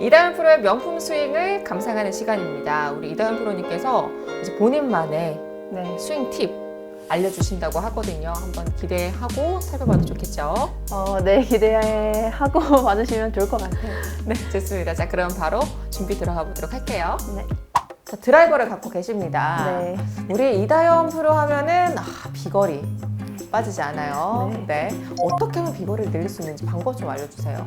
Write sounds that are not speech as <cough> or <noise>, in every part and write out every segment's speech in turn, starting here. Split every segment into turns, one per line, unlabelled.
이다현 프로의 명품 스윙을 감상하는 시간입니다. 우리 이다현 프로님께서 이제 본인만의
네.
스윙 팁 알려주신다고 하거든요. 한번 기대하고 살펴봐도 좋겠죠?
어, 네, 기대하고 <laughs> 봐주시면 좋을 것 같아요.
네, 좋습니다. 자, 그럼 바로 준비 들어가 보도록 할게요.
네.
자, 드라이버를 갖고 계십니다.
네.
우리 이다현 프로 하면은 아, 비거리 빠지지 않아요.
네.
네. 어떻게 하면 비거리를 늘릴 수 있는지 방법 좀 알려주세요.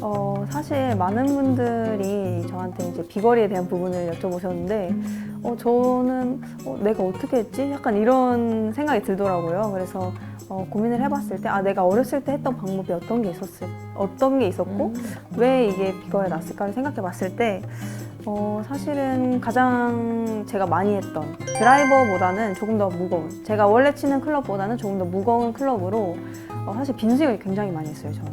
어, 사실 많은 분들이 저한테 이제 비거리에 대한 부분을 여쭤보셨는데, 어, 저는 어, 내가 어떻게 했지? 약간 이런 생각이 들더라고요. 그래서 어, 고민을 해봤을 때, 아, 내가 어렸을 때 했던 방법이 어떤 게 있었을, 어떤 게 있었고, 왜 이게 비거리가 났을까를 생각해 봤을 때, 어, 사실은 가장 제가 많이 했던 드라이버보다는 조금 더 무거운, 제가 원래 치는 클럽보다는 조금 더 무거운 클럽으로 어, 사실 빈스윙을 굉장히 많이 했어요, 저는.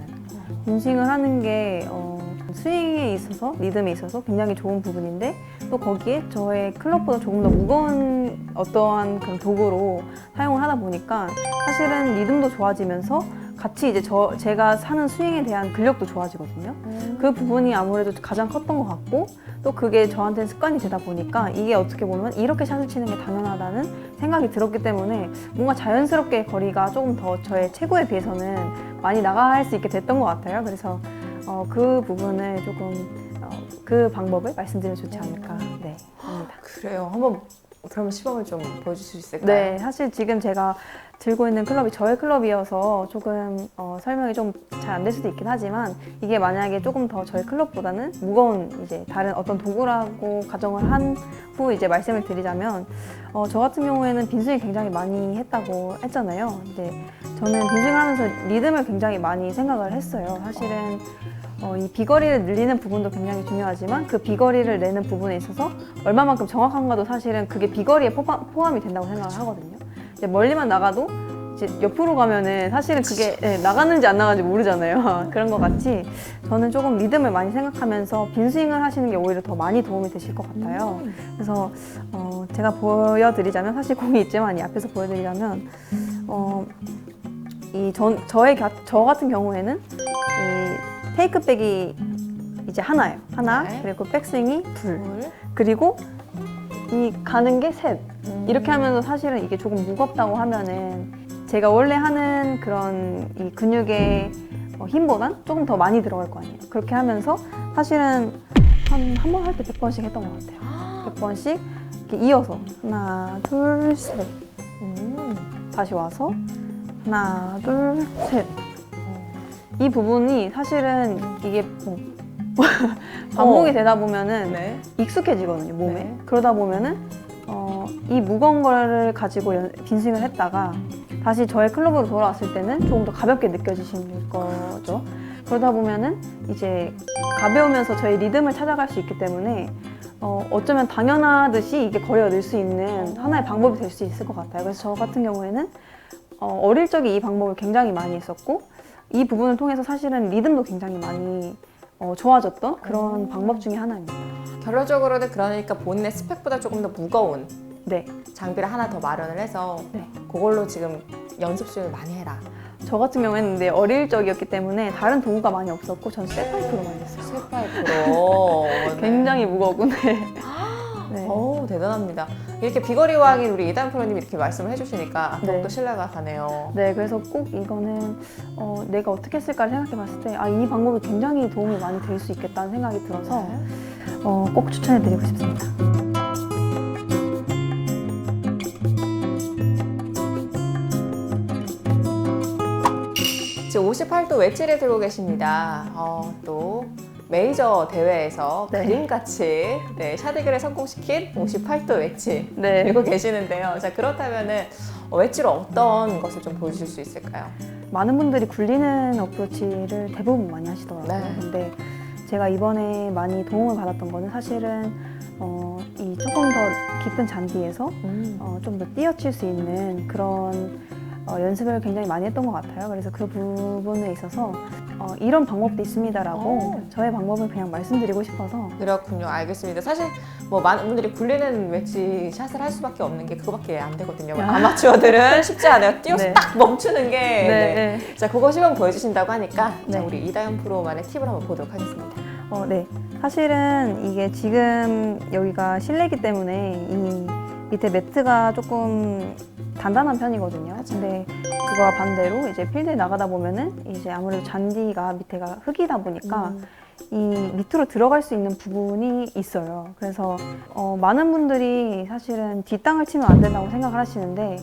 빈스윙을 하는 게 어, 스윙에 있어서, 리듬에 있어서 굉장히 좋은 부분인데, 또 거기에 저의 클럽보다 조금 더 무거운 어떠한 그런 도구로 사용을 하다 보니까 사실은 리듬도 좋아지면서 같이 이제 저, 제가 사는 스윙에 대한 근력도 좋아지거든요. 그 부분이 아무래도 가장 컸던 것 같고 또 그게 저한테는 습관이 되다 보니까 이게 어떻게 보면 이렇게 샷을 치는 게 당연하다는 생각이 들었기 때문에 뭔가 자연스럽게 거리가 조금 더 저의 최고에 비해서는 많이 나갈 수 있게 됐던 것 같아요. 그래서 어, 그 부분을 조금 어, 그 방법을 말씀드리면 좋지 않을까 네, 합니다.
그래요. 한번 그러면 시범을 좀 보여줄 수 있을까요?
네, 사실 지금 제가 들고 있는 클럽이 저의 클럽이어서 조금 어, 설명이 좀 잘 안 될 수도 있긴 하지만 이게 만약에 조금 더 저의 클럽보다는 무거운 이제 다른 어떤 도구라고 가정을 한 후 이제 말씀을 드리자면 어, 저 같은 경우에는 빈스윙 굉장히 많이 했다고 했잖아요. 근데 저는 빈스윙을 하면서 리듬을 굉장히 많이 생각을 했어요. 사실은 어, 이 비거리를 늘리는 부분도 굉장히 중요하지만 그 비거리를 내는 부분에 있어서 얼마만큼 정확한가도 사실은 그게 비거리에 포함, 포함 이 된다고 생각을 하거든요. 이제 멀리만 나가도 이제 옆으로 가면은 사실은 그게 예, 나가는지 안 나가는지 모르잖아요. <laughs> 그런 것 같이 저는 조금 리듬을 많이 생각하면서 빈스윙을 하시는 게 오히려 더 많이 도움이 되실 것 같아요. 그래서 어, 제가 보여드리자면 사실 공이 있지만 이 앞에서 보여드리자면 어, 이 전, 저의 겨- 저 같은 경우에는 이 테이크백이 이제 하나예요. 하나
네.
그리고 백스윙이 둘
물.
그리고 이 가는 게 셋.
음.
이렇게 하면서 사실은 이게 조금 무겁다고 하면은 제가 원래 하는 그런 이 근육의 어, 힘보단 조금 더 많이 들어갈 거 아니에요. 그렇게 하면서 사실은 한 한 번 할 때 100번씩 했던 것 같아요. 100번씩 이렇게 이어서 하나, 둘, 셋.
음.
다시 와서 하나, 둘, 셋. 이 부분이 사실은 이게 뭐 <laughs> 반복이
어.
되다 보면은
네.
익숙해지거든요 몸에
네.
그러다 보면은 어, 이 무거운 거를 가지고 연- 빈스윙을 했다가 다시 저의 클럽으로 돌아왔을 때는 조금 더 가볍게 느껴지실 거죠 그러다 보면은 이제 가벼우면서 저의 리듬을 찾아갈 수 있기 때문에 어, 어쩌면 당연하듯이 이게 거리가 늘 수 있는 하나의 방법이 될 수 있을 것 같아요 그래서 저 같은 경우에는 어, 어릴 적에 이 방법을 굉장히 많이 했었고 이 부분을 통해서 사실은 리듬도 굉장히 많이 어, 좋아졌던 그런
오.
방법 중에 하나입니다
결론적으로는 그러니까 본인의 스펙보다 조금 더 무거운
네.
장비를 하나 더 마련을 해서
네.
그걸로 지금 연습 수행을 많이 해라.
저 같은 경우에는 근데 어릴 적이었기 때문에 다른 도구가 많이 없었고 전 쇠파이프로만 했어요.
쇠파이프로. <laughs>
굉장히 무거운 네. 네.
오 대단합니다. 이렇게 비거리 왕인 우리 이단 프로님이 이렇게 말씀을 해주시니까 더욱더
네.
신뢰가 가네요.
네, 그래서 꼭 이거는 어, 내가 어떻게 했을까를 생각해 봤을 때, 아, 이 방법이 굉장히 도움이 많이 될 수 있겠다는 생각이 들어서
네.
어, 꼭 추천해 드리고 싶습니다.
지금 58도 웨지를 들고 계십니다. 어, 또 메이저 대회에서
네.
그림같이 네, 샤디글을 성공시킨 58도 웨지
네.
들고 계시는데요. 자 그렇다면은 어, 웨지로 어떤 것을 좀 보여주실 수 있을까요?
많은 분들이 굴리는 어프로치를 대부분 많이 하시더라고요.
네.
근데 제가 이번에 많이 도움을 받았던 거는 사실은 어, 이 조금 더 깊은 잔디에서 어, 좀 더 뛰어칠 수 있는 그런 어, 연습을 굉장히 많이 했던 것 같아요. 그래서 그 부분에 있어서 어, 이런 방법도 있습니다라고
오.
저의 방법을 그냥 말씀드리고 싶어서
그렇군요. 알겠습니다. 사실 뭐 많은 분들이 굴리는 웨지 샷을 할 수밖에 없는 게 그거밖에 안 되거든요.
야.
아마추어들은 쉽지 않아요. 뛰어서
네.
딱 멈추는 게.
네,
네.
네.
자, 그거 시범 보여주신다고 하니까 자,
네.
우리 이다현 프로만의 팁을 한번 보도록 하겠습니다.
어, 네. 사실은 이게 지금 여기가 실내기 때문에 이 밑에 매트가 조금 단단한 편이거든요. 근데 그거와 반대로 이제 필드에 나가다 보면은 이제 아무래도 잔디가 밑에가 흙이다 보니까
음.
이 밑으로 들어갈 수 있는 부분이 있어요. 그래서 어, 많은 분들이 사실은 뒷땅을 치면 안 된다고 생각을 하시는데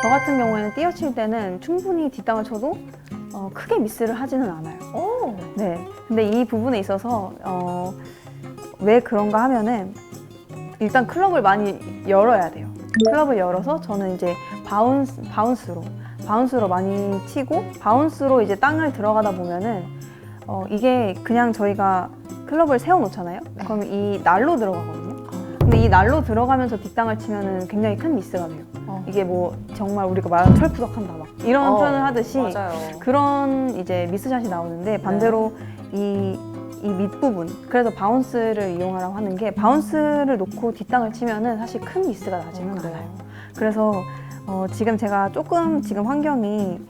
저 같은 경우에는 띄어칠 때는 충분히 뒷땅을 쳐도 어, 크게 미스를 하지는 않아요.
오.
네. 근데 이 부분에 있어서 어, 왜 그런가 하면은 일단 클럽을 많이 열어야 돼요. 클럽을 열어서 저는 이제 바운스 바운스로 바운스로 많이 치고 바운스로 이제 땅을 들어가다 보면은 어, 이게 그냥 저희가 클럽을 세워 놓잖아요.
네.
그럼 이 날로 들어가거든요. 근데 이 날로 들어가면서 뒷땅을 치면은 굉장히 큰 미스가 돼요.
어.
이게 뭐 정말 우리가 말하는 철푸덕한다 막 이런
어,
표현을 하듯이
맞아요.
그런 이제 미스샷이 나오는데 반대로 이, 이 밑부분 그래서 바운스를 이용하라고 하는 게 바운스를 놓고 뒷땅을 치면은 사실 큰 미스가 나지는
어.
않아요. 그래서 어, 지금 제가 조금 지금 환경이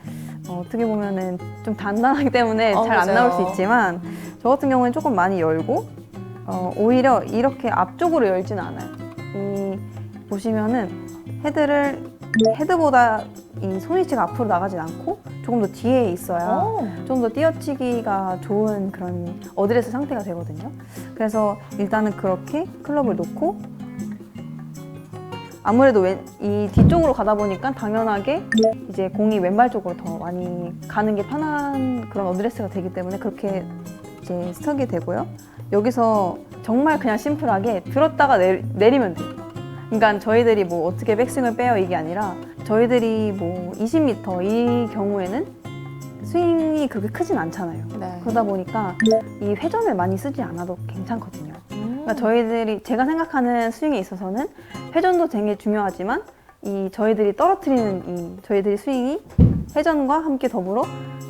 어, 어떻게 보면은 좀 단단하기 때문에
어,
잘 안
맞아요.
나올 수 있지만 저 같은 경우는 조금 많이 열고 어, 오히려 이렇게 앞쪽으로 열지는 않아요. 이 보시면은 헤드를 헤드보다 이 손위치가 앞으로 나가진 않고 조금 더 뒤에 있어야
오.
좀 더 띄어치기가 좋은 그런 어드레스 상태가 되거든요. 그래서 일단은 그렇게 클럽을 놓고 아무래도 왼, 이 뒤쪽으로 가다 보니까 당연하게 이제 공이 왼발 쪽으로 더 많이 가는 게 편한 그런 어드레스가 되기 때문에 그렇게 이제 스터게 되고요. 여기서 정말 그냥 심플하게 들었다가 내, 내리면 돼요. 그러니까 저희들이 뭐 어떻게 백스윙을 빼요 이게 아니라 저희들이 뭐 20m 이 경우에는 스윙이 그렇게 크진 않잖아요.
네.
그러다 보니까 이 회전을 많이 쓰지 않아도 괜찮거든요.
음.
그러니까 저희들이 제가 생각하는 스윙에 있어서는 회전도 되게 중요하지만 이 저희들이 떨어뜨리는 이 저희들이 스윙이 회전과 함께 더불어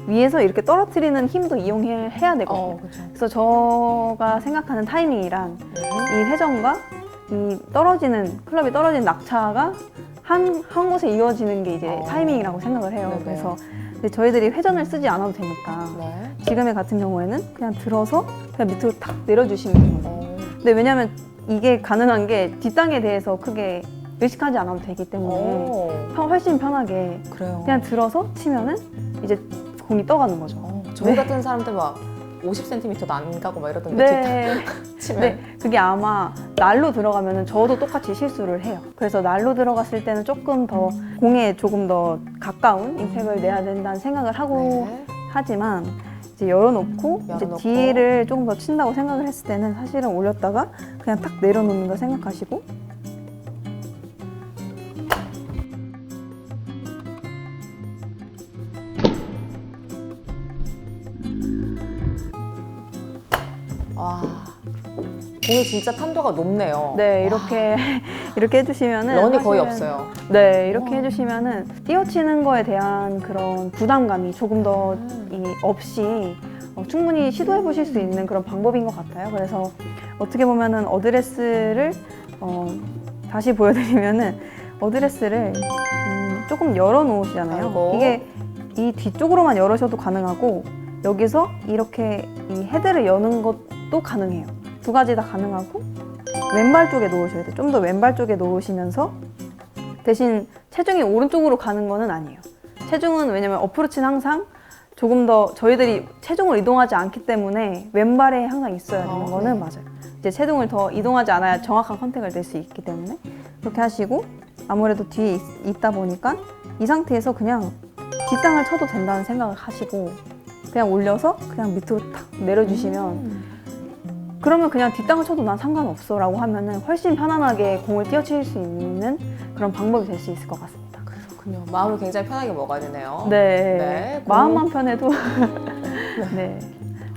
위에서 이렇게 떨어뜨리는 힘도 이용해야 되거든요.
어.
그래서 저가 생각하는 타이밍이란 이 회전과 이 떨어지는 클럽이 떨어지는 낙차가 한, 한 곳에 이어지는 게 이제
어.
타이밍이라고 생각을 해요.
네네.
그래서 근데 저희들이 회전을 쓰지 않아도 되니까
네.
지금의 같은 경우에는 그냥 들어서 그냥 밑으로 탁 내려주시면 돼요.
어.
근데 왜냐면 이게 가능한 게 뒷땅에 대해서 크게 의식하지 않아도 되기 때문에
오.
편- 훨씬 편하게
그래요.
그냥 들어서 치면은 이제 공이 떠가는 거죠.
어, 저희
네.
같은 사람들 막 50cm도 안 가고 막 이러던데
네.
뒷땅 <laughs> 치면
네, 그게 아마 날로 들어가면은 저도 똑같이 실수를 해요. 그래서 날로 들어갔을 때는 조금 더 공에 조금 더 가까운 임팩을 내야 된다는 생각을 하고
네.
하지만 이제 열어놓고 이제
열어놓고.
뒤를 조금 더 친다고 생각을 했을 때는 사실은 올렸다가 그냥 딱 내려놓는다 생각하시고
와. 공이 진짜 탄도가 높네요.
네 이렇게 <laughs> 이렇게 해주시면은
런이 거의
사실은-
없어요.
네 이렇게
와.
해주시면은 띄어치는 거에 대한 그런 부담감이 조금 더
음.
이 없이 어, 충분히 시도해 보실 수 있는 그런 방법인 것 같아요. 그래서 어떻게 보면은 어드레스를 어, 다시 보여드리면은 어드레스를 음, 조금 열어 놓으시잖아요.
아이고.
이게 이 뒤쪽으로만 열으셔도 가능하고 여기서 이렇게 이 헤드를 여는 것도 가능해요. 두 가지 다 가능하고 왼발 쪽에 놓으셔야 돼요. 좀 더 왼발 쪽에 놓으시면서 대신 체중이 오른쪽으로 가는 거는 아니에요. 체중은 왜냐면 어프로치는 항상 조금 더 저희들이 체중을 이동하지 않기 때문에 왼발에 항상 있어야 되는
아,
거는
네.
맞아요. 이제 체중을 더 이동하지 않아야 정확한 컨택을 낼 수 있기 때문에 그렇게 하시고 아무래도 뒤에 있, 있다 보니까 이 상태에서 그냥 뒷땅을 쳐도 된다는 생각을 하시고 그냥 올려서 그냥 밑으로 탁 내려주시면
음.
그러면 그냥 뒷땅을 쳐도 난 상관없어 라고 하면은 훨씬 편안하게 공을 띄어칠 수 있는 그런 방법이 될 수 있을 것 같습니다.
그렇군요. 마음을 굉장히 편하게 먹어야 되네요.
네.
네,
마음만 편해도 <laughs> 네.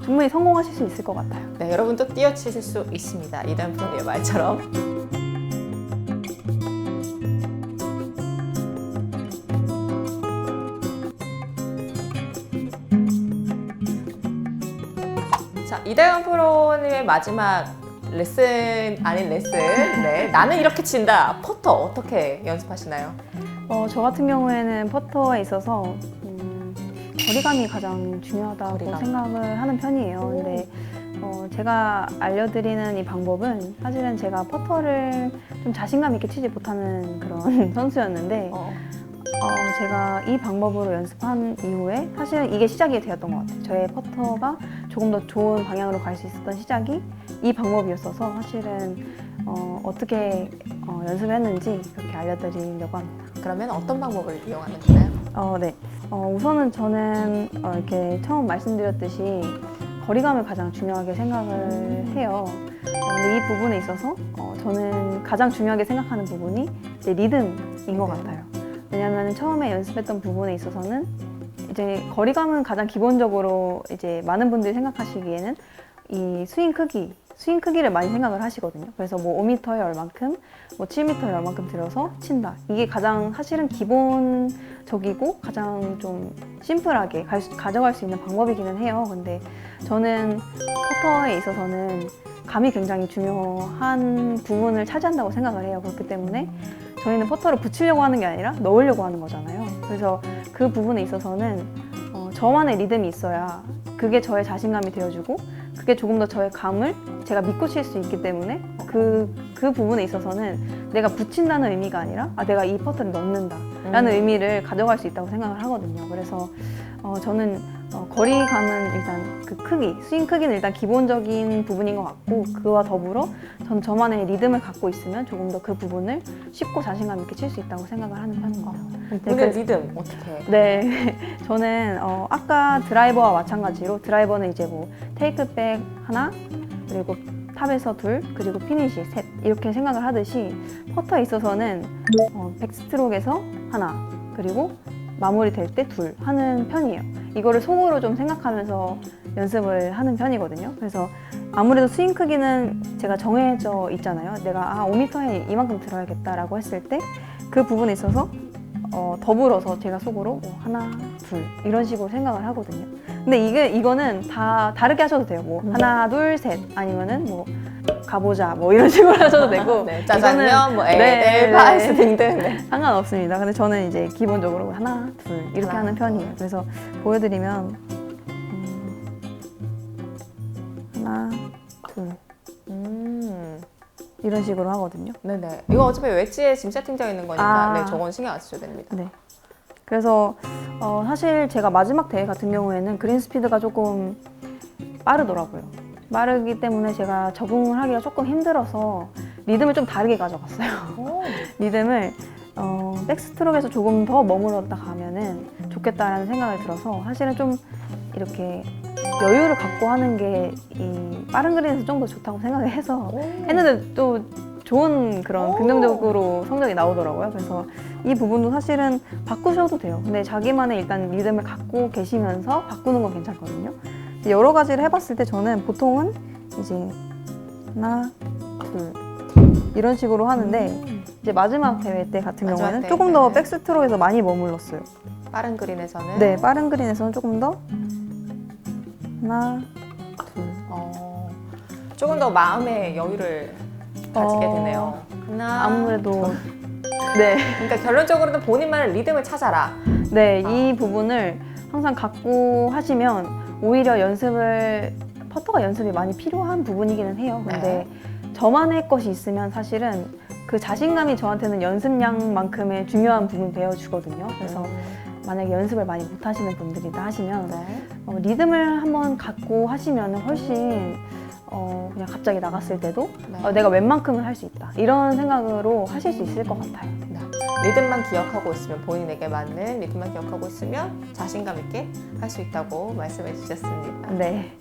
충분히 성공하실 수 있을 것 같아요.
네, 여러분도 뛰어치실 수 있습니다. 이단 프로님의 말처럼. 자, 이다현 마지막 레슨 아닌 레슨. 네, 나는 이렇게 친다. 퍼터 어떻게 연습하시나요?
어, 저 같은 경우에는 퍼터에 있어서 음, 거리감이 가장 중요하다고
거리감.
생각을 하는 편이에요.
오.
근데 어, 제가 알려드리는 이 방법은 사실은 제가 퍼터를 좀 자신감 있게 치지 못하는 그런 <laughs> 선수였는데
어.
어, 제가 이 방법으로 연습한 이후에 사실은 이게 시작이 되었던 것 같아요. 저의 퍼터가 조금 더 좋은 방향으로 갈 수 있었던 시작이 이 방법이었어서 사실은 어, 어떻게 어, 연습을 했는지 이렇게 알려드리려고 합니다.
그러면 어떤 방법을 이용하면 되나요?
어, 네. 어, 우선은 저는 어, 이렇게 처음 말씀드렸듯이 거리감을 가장 중요하게 생각을 해요. 어, 근데 이 부분에 있어서 어, 저는 가장 중요하게 생각하는 부분이 이제 리듬인 것
네.
같아요. 왜냐하면 처음에 연습했던 부분에 있어서는 이제 거리감은 가장 기본적으로 이제 많은 분들이 생각하시기에는 이 스윙 크기, 스윙 크기를 많이 생각을 하시거든요. 그래서 뭐 5m에 얼만큼, 뭐 7m에 얼만큼 들어서 친다. 이게 가장 사실은 기본적이고 가장 좀 심플하게 가져갈 수 있는 방법이기는 해요. 근데 저는 퍼터에 있어서는 감이 굉장히 중요한 부분을 차지한다고 생각을 해요. 그렇기 때문에 저희는 퍼터를 붙이려고 하는 게 아니라 넣으려고 하는 거잖아요. 그래서 그 부분에 있어서는 어, 저만의 리듬이 있어야 그게 저의 자신감이 되어주고 그게 조금 더 저의 감을 제가 믿고 칠 수 있기 때문에 그, 그 부분에 있어서는 내가 붙인다는 의미가 아니라 아, 내가 이 퍼터를 넣는다 라는
음.
의미를 가져갈 수 있다고 생각을 하거든요. 그래서 어, 저는 어, 거리감은 일단 그 크기, 스윙 크기는 일단 기본적인 부분인 것 같고 그와 더불어 전 저만의 리듬을 갖고 있으면 조금 더 그 부분을 쉽고 자신감 있게 칠 수 있다고 생각을 하는 편입니다.
본인
그래서-
리듬 어떻게?
네, <laughs> 저는 어, 아까 드라이버와 마찬가지로 드라이버는 이제 뭐 테이크백 하나 그리고 탑에서 둘 그리고 피니시 셋 이렇게 생각을 하듯이 퍼터에 있어서는 어, 백스트로크에서 하나 그리고 마무리 될 때 둘 하는 편이에요. 이거를 속으로 좀 생각하면서 연습을 하는 편이거든요. 그래서 아무래도 스윙 크기는 제가 정해져 있잖아요. 내가 아 5m에 이만큼 들어야겠다라고 했을 때 그 부분에 있어서 어, 더불어서 제가 속으로 뭐 하나, 둘 이런 식으로 생각을 하거든요. 근데 이게 이거는 다 다르게 하셔도 돼요. 뭐
음.
하나, 둘, 셋 아니면은 뭐 가보자 뭐 이런 식으로 하셔도 되고
네, 짜장면, 뭐
네,
에델,
네.
파이스 등등. 네.
상관없습니다. 근데 저는 이제 기본적으로 하나, 둘 이렇게
하나,
하는 편이에요.
둘.
그래서 보여드리면 음, 하나, 둘
음.
이런 식으로 하거든요.
네네. 이거 어차피 웨지에 지금 세팅되어 있는 거니까
아.
네, 저건 신경 안 쓰셔도 됩니다.
네. 그래서 어, 사실 제가 마지막 대회 같은 경우에는 그린 스피드가 조금 빠르더라고요. 빠르기 때문에 제가 적응을 하기가 조금 힘들어서 리듬을 좀 다르게 가져갔어요.
오. <laughs>
리듬을 어, 백스트로크에서 조금 더 머물렀다 가면은 좋겠다라는 생각이 들어서 사실은 좀 이렇게 여유를 갖고 하는 게 이 빠른 그린에서 좀 더 좋다고 생각을 해서
오.
했는데 또 좋은 그런
오.
긍정적으로 성적이 나오더라고요. 그래서 이 부분도 사실은 바꾸셔도 돼요. 근데 자기만의 일단 리듬을 갖고 계시면서 바꾸는 건 괜찮거든요. 여러 가지를 해봤을 때 저는 보통은 이제 하나, 둘 이런 식으로 하는데
음.
이제 마지막 대회 때 같은
마지막
경우에는
대회
조금 더
때는?
백스트로크에서 많이 머물렀어요.
빠른 그린에서는
네, 빠른 그린에서는 조금 더 하나, 둘.
어, 조금 더 마음의 여유를 가지게
어,
되네요. 하나.
아무래도 네.
그러니까 결론적으로는 본인만의 리듬을 찾아라.
네,
아.
이 부분을 항상 갖고 하시면 오히려 연습을 퍼터가 연습이 많이 필요한 부분이기는 해요. 근데
네.
저만의 것이 있으면 사실은 그 자신감이 저한테는 연습량만큼의 중요한 부분이 되어주거든요. 그래서
음.
만약에 연습을 많이 못 하시는 분들이다 하시면
네.
어, 리듬을 한번 갖고 하시면 훨씬 어, 그냥 갑자기 나갔을 때도
네.
어, 내가 웬만큼은 할 수 있다 이런 생각으로 하실 수 있을 것 같아요.
네. 리듬만 기억하고 있으면 본인에게 맞는 리듬만 기억하고 있으면 자신감 있게 할 수 있다고 말씀해 주셨습니다.
네.